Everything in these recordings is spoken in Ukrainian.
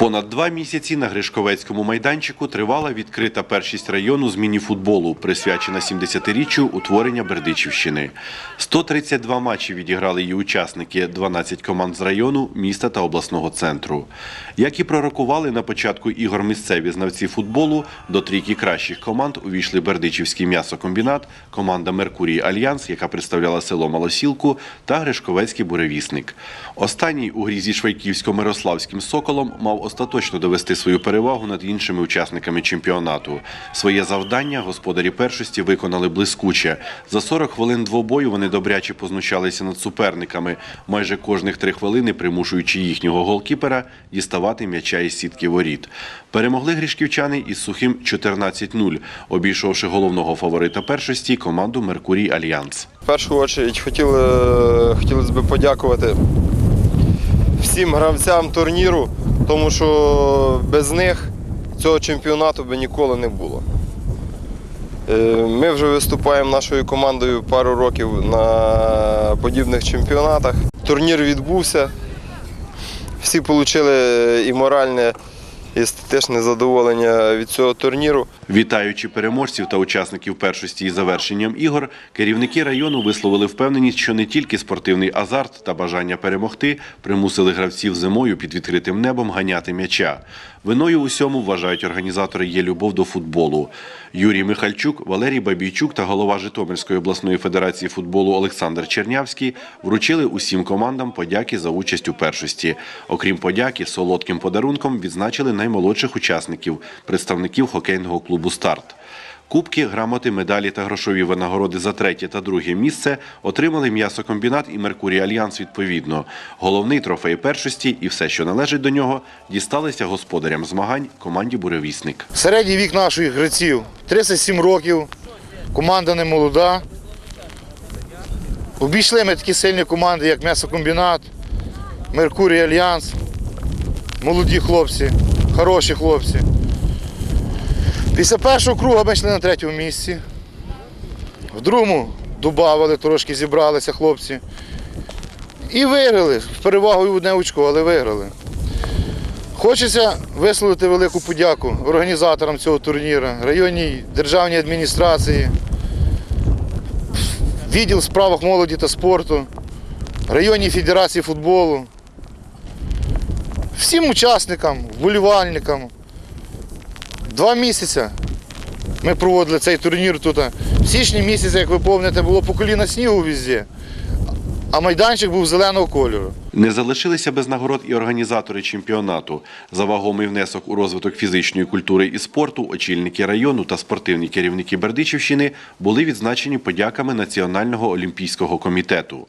Понад два місяці на Гришковецькому майданчику тривала відкрита першість району з мініфутболу, присвячена 70-річчю утворення Бердичівщини. 132 матчі відіграли її учасники, 12 команд з району, міста та обласного центру. Як і пророкували на початку ігор місцеві знавці футболу, до трійки кращих команд увійшли Бердичівський м'ясокомбінат, команда Меркурій Альянс, яка представляла село Малосілку, та Гришковецький буревісник. Останній у грі зі Швайківсько-Мирославським Соколом мав остаточно довести свою перевагу над іншими учасниками чемпіонату. Своє завдання господарі першості виконали блискуче. За 40 хвилин двобою вони добряче познущалися над суперниками, майже кожних три хвилини примушуючи їхнього голкіпера діставати м'яча із сітки воріт. Перемогли грішківчани із сухим 14-0, обійшовши головного фаворита першості команду Меркурій Альянс. В першу чергу хотіли, хотілося б подякувати всім гравцям турніру, тому що без них цього чемпіонату би ніколи не було. Е, Ми вже виступаємо нашою командою пару років на подібних чемпіонатах. Турнір відбувся. Всі отримали і моральне, естетичне задоволення від цього турніру. Вітаючи переможців та учасників першості із завершенням ігор, керівники району висловили впевненість, що не тільки спортивний азарт та бажання перемогти примусили гравців зимою під відкритим небом ганяти м'яча. Виною усьому вважають організатори є любов до футболу. Юрій Михальчук, Валерій Бабійчук та голова Житомирської обласної федерації футболу Олександр Чернявський вручили усім командам подяки за участь у першості. Окрім подяки, солодким подарунком відзначили наймолодших учасників представників хокейного клубу Старт. Кубки, грамоти, медалі та грошові винагороди за третє та друге місце отримали м'ясокомбінат і Меркурій Альянс відповідно. Головний трофей першості і все, що належить до нього, дісталися господарям змагань команді Буревісник. Середній вік наших гравців 37 років. Команда не молода. Обійшли ми такі сильні команди, як М'ясокомбінат, Меркурій Альянс. Молоді хлопці, хороші хлопці. Після першого кругу ми йшли на третьому місці. В другому додавали, трошки зібралися хлопці. І виграли. З перевагою одне очко, але виграли. Хочеться висловити велику подяку організаторам цього турніру, районній державній адміністрації, відділ справах молоді та спорту, районній федерації футболу, всім учасникам, вболівальникам. Два місяці ми проводили цей турнір тут. В січні місяці, як ви пам'ятаєте, було по коліна снігу везде, а майданчик був зеленого кольору. Не залишилися без нагород і організатори чемпіонату. За вагомий внесок у розвиток фізичної культури і спорту очільники району та спортивні керівники Бердичівщини були відзначені подяками Національного олімпійського комітету.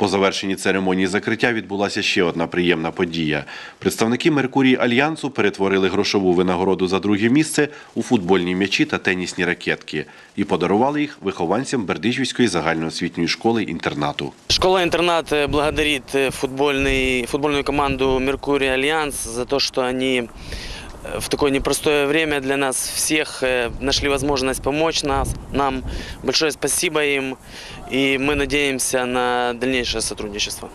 По завершенні церемонії закриття відбулася ще одна приємна подія. Представники Меркурій Альянсу перетворили грошову винагороду за друге місце у футбольні м'ячі та тенісні ракетки і подарували їх вихованцям Бердичівської загальноосвітньої школи інтернату. Школа-интернат э, благодарит э, футбольный, футбольную команду «Меркурий Альянс» за то, что они э, в такое непростое время для нас всех э, нашли возможность помочь нас, нам. Большое спасибо им, и мы надеемся на дальнейшее сотрудничество.